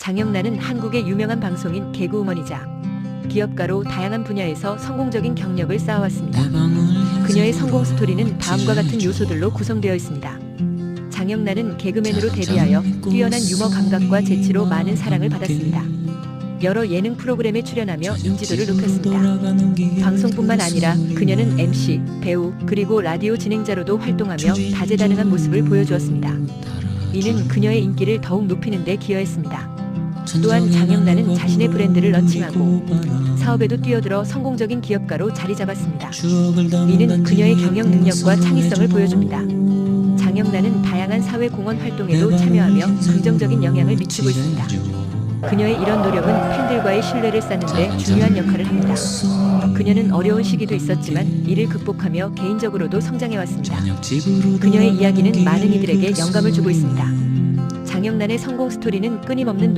장영란은 한국의 유명한 방송인 개그우먼이자 기업가로 다양한 분야에서 성공적인 경력을 쌓아왔습니다. 그녀의 성공 스토리는 다음과 같은 요소들로 구성되어 있습니다. 장영란은 개그맨으로 데뷔하여 뛰어난 유머 감각과 재치로 많은 사랑을 받았습니다. 여러 예능 프로그램에 출연하며 인지도를 높였습니다. 방송뿐만 아니라 그녀는 MC, 배우, 그리고 라디오 진행자로도 활동하며 다재다능한 모습을 보여주었습니다. 이는 그녀의 인기를 더욱 높이는 데 기여했습니다. 또한 장영란은 자신의 브랜드를 런칭하고 사업에도 뛰어들어 성공적인 기업가로 자리 잡았습니다. 이는 그녀의 경영 능력과 창의성을 보여줍니다. 장영란은 다양한 사회 공헌 활동에도 참여하며 긍정적인 영향을 미치고 있습니다. 그녀의 이런 노력은 팬들과의 신뢰를 쌓는데 중요한 역할을 합니다. 그녀는 어려운 시기도 있었지만 이를 극복하며 개인적으로도 성장해왔습니다. 그녀의 이야기는 많은 이들에게 영감을 주고 있습니다. 장영란의 성공 스토리는 끊임없는